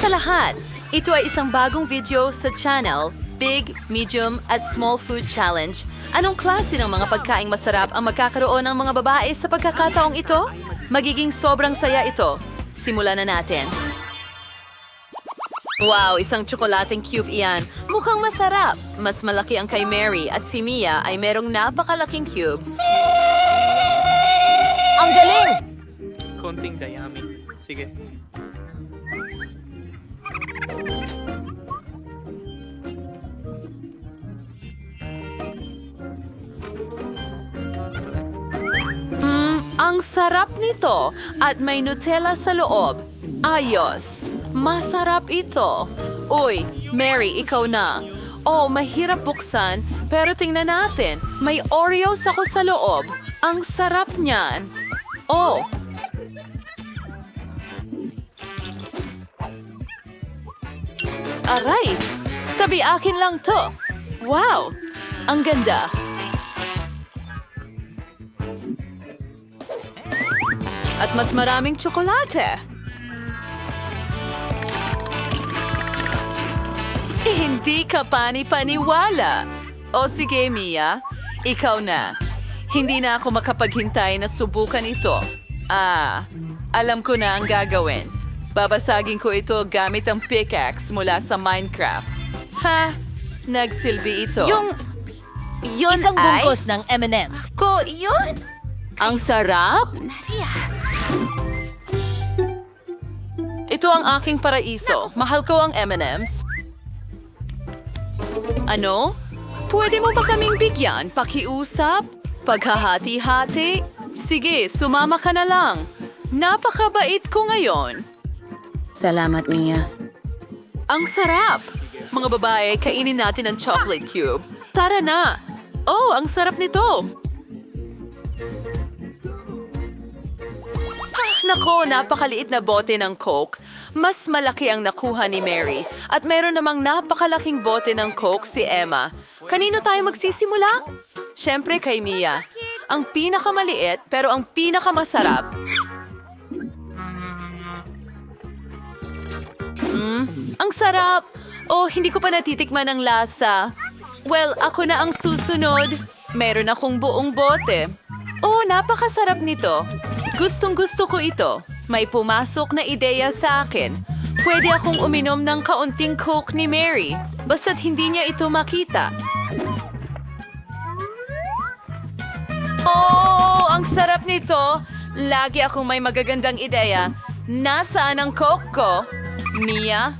sa lahat, ito ay isang bagong video sa channel, Big, Medium at Small Food Challenge. Anong klase ng mga pagkaing masarap ang magkakaroon ng mga babae sa pagkakataong ito? Magiging sobrang saya ito. Simulan na natin. Wow, isang tsokolating cube iyan. Mukhang masarap. Mas malaki ang kay Mary at si Mia ay merong napakalaking cube. Ang galing! Konting dayami. Sige. Mm, ang sarap nito at may Nutella sa loob. Ayos. Masarap ito. Uy, Mary, ikaw na. Oh, mahirap buksan, pero tingnan natin. May Oreos ako sa loob. Ang sarap niyan. Oh. Aray! Tabi akin lang to. Wow! Ang ganda. At mas maraming tsokolate. Hindi ka pani-paniwala. O sige, Mia, ikaw na. Hindi na ako makapaghintay na subukan ito. Ah, alam ko na ang gagawin. Babasagin ko ito gamit ang pickaxe mula sa Minecraft. Ha? Nagsilbi ito. Yung yun isang ay- bungkos ng M&M's. ko, yun. Ang sarap. Ito ang aking paraiso. Mahal ko ang M&M's. Ano? Pwede mo ba kaming bigyan? Pakiusap? Paghahati-hati? Sige, sumama ka na lang. Napakabait ko ngayon. Salamat, Mia. Ang sarap! Mga babae, kainin natin ang chocolate cube. Tara na! Oh, ang sarap nito! Ah, Nako, napakaliit na bote ng Coke. Mas malaki ang nakuha ni Mary. At meron namang napakalaking bote ng Coke si Emma. Kanino tayo magsisimula? Siyempre kay Mia. Ang pinakamaliit pero ang pinakamasarap. Mm, ang sarap! Oh, hindi ko pa natitikman ang lasa. Well, ako na ang susunod. Meron akong buong bote. Oh, napakasarap nito. Gustong gusto ko ito. May pumasok na ideya sa akin. Pwede akong uminom ng kaunting coke ni Mary. Basta't hindi niya ito makita. Oh, ang sarap nito. Lagi akong may magagandang ideya. Nasaan ang coke ko? Mia?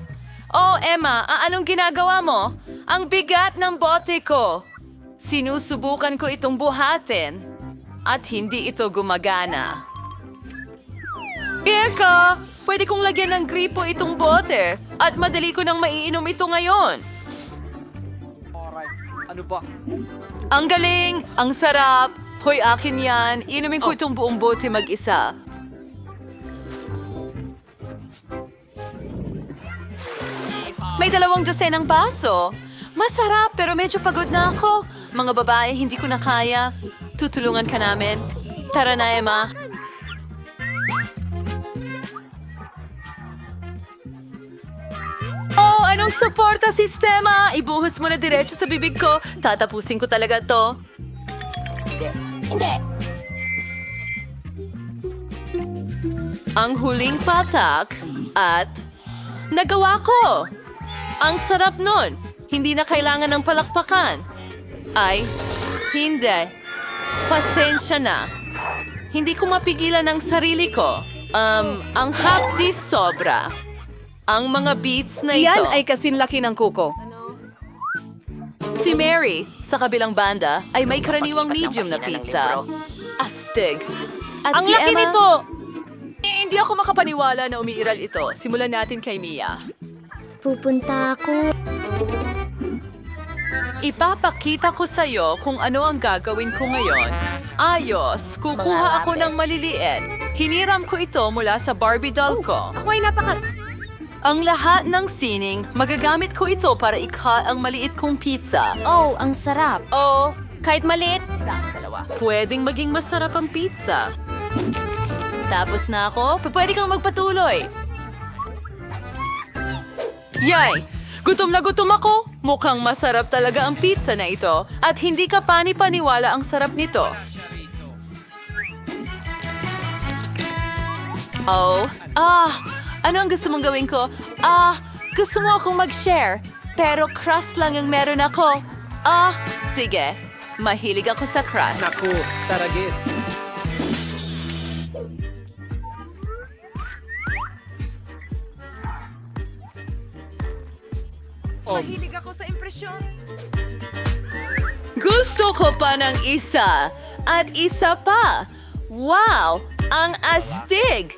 Oh, Emma, a- anong ginagawa mo? Ang bigat ng bote ko. Sinusubukan ko itong buhatin. At hindi ito gumagana. Eka! Pwede kong lagyan ng gripo itong bote. At madali ko nang maiinom ito ngayon. Ano ba? Ang galing! Ang sarap! Hoy, akin yan. Inumin ko itong buong bote mag-isa. May dalawang dosenang baso. Masarap, pero medyo pagod na ako. Mga babae, hindi ko na kaya. Tutulungan ka namin. Tara na, Emma. Oh, anong suporta sistema? Ibuhos mo na diretso sa bibig ko. Tatapusin ko talaga to. Ang huling patak at nagawa ko. Ang sarap nun. Hindi na kailangan ng palakpakan. Ay, hindi. Pasensya na. Hindi ko mapigilan ang sarili ko. Um, ang hapdi sobra. Ang mga beats na ito. Iyan ay kasinlaki ng kuko. Si Mary, sa kabilang banda, ay may karaniwang medium na pizza. Astig. At Ang si laki Emma, nito! Eh, hindi ako makapaniwala na umiiral ito. Simulan natin kay Mia. Pupunta ako. Ipapakita ko sa'yo kung ano ang gagawin ko ngayon. Ayos, kukuha ako ng maliliit. Hiniram ko ito mula sa Barbie doll ko. Ako ay napaka... Ang lahat ng sining, magagamit ko ito para ikha ang maliit kong pizza. Oh, ang sarap. Oh, Kahit maliit. pwedeng maging masarap ang pizza. Tapos na ako, pwede kang magpatuloy. Yay! Gutom na gutom ako. Mukhang masarap talaga ang pizza na ito. At hindi ka pani-paniwala ang sarap nito. Oh, ah, ano ang gusto mong gawin ko? Ah, gusto mo akong mag-share. Pero crust lang yung meron ako. Ah, sige. Mahilig ako sa crust. Naku, taragis. Oh, Gusto ko pa ng isa. At isa pa. Wow! Ang astig!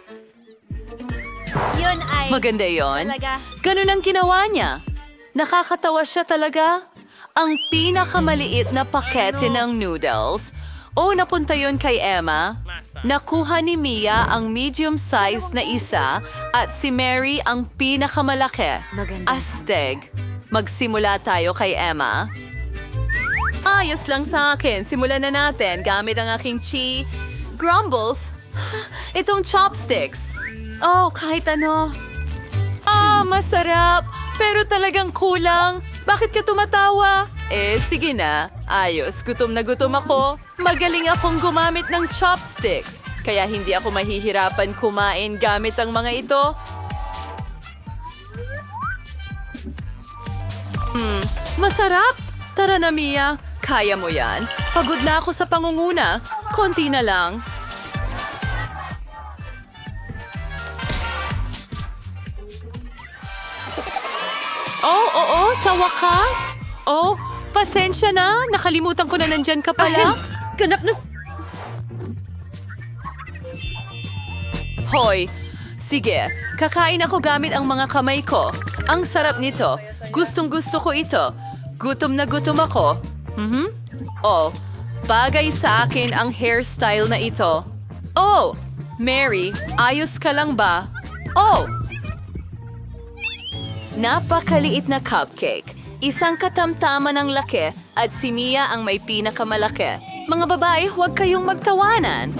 Yun ay... Maganda yon. Talaga. Ganun ang ginawa niya. Nakakatawa siya talaga. Ang pinakamaliit na pakete ng noodles. O napunta yon kay Emma. Nakuha ni Mia ang medium size na isa at si Mary ang pinakamalaki. Maganda. Astig. Magsimula tayo kay Emma. Ayos lang sa akin. Simulan na natin gamit ang aking chi. Grumbles. Itong chopsticks. Oh, kahit ano. Ah, masarap. Pero talagang kulang. Bakit ka tumatawa? Eh, sige na. Ayos, gutom na gutom ako. Magaling akong gumamit ng chopsticks. Kaya hindi ako mahihirapan kumain gamit ang mga ito. Hmm, masarap. Tara na, Mia. Kaya mo yan. Pagod na ako sa pangunguna. Konti na lang. Oh, oo, sa wakas. Oh, pasensya na. Nakalimutan ko na nandyan ka pala. Ganap na... Hoy, sige. Kakain ako gamit ang mga kamay ko. Ang sarap nito. Gustong gusto ko ito. Gutom na gutom ako. Mhm. Oh, bagay sa akin ang hairstyle na ito. Oh, Mary, ayos ka lang ba? Oh, Napakaliit na cupcake. Isang katamtaman ng laki at si Mia ang may pinakamalaki. Mga babae, huwag kayong magtawanan.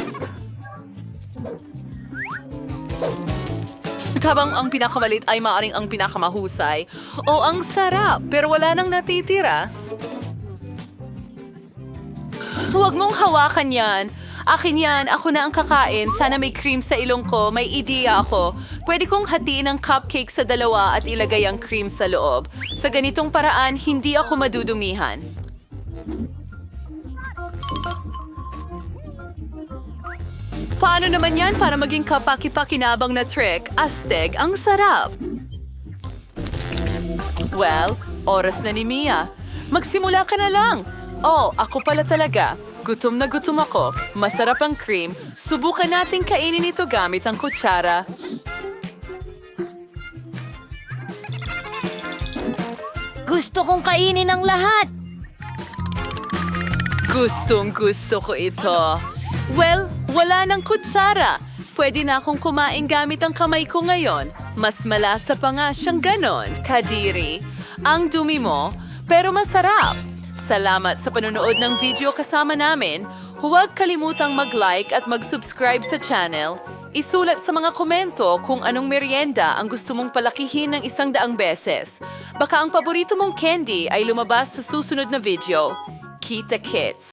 Habang ang pinakamalit ay maaring ang pinakamahusay. O ang sarap, pero wala nang natitira. Huwag mong hawakan yan. Akin yan, ako na ang kakain. Sana may cream sa ilong ko, may ideya ako. Pwede kong hatiin ang cupcake sa dalawa at ilagay ang cream sa loob. Sa ganitong paraan, hindi ako madudumihan. Paano naman yan para maging kapaki-pakinabang na trick? Astig, ang sarap! Well, oras na ni Mia. Magsimula ka na lang. Oh, ako pala talaga. Gutom na gutom ako. Masarap ang cream. Subukan natin kainin ito gamit ang kutsara. Gusto kong kainin ang lahat. Gustong gusto ko ito. Well, wala ng kutsara. Pwede na akong kumain gamit ang kamay ko ngayon. Mas malasa pa nga siyang ganon, Kadiri. Ang dumi mo, pero masarap. Salamat sa panonood ng video kasama namin. Huwag kalimutang mag-like at mag-subscribe sa channel. Isulat sa mga komento kung anong merienda ang gusto mong palakihin ng isang daang beses. Baka ang paborito mong candy ay lumabas sa susunod na video. Kita Kits!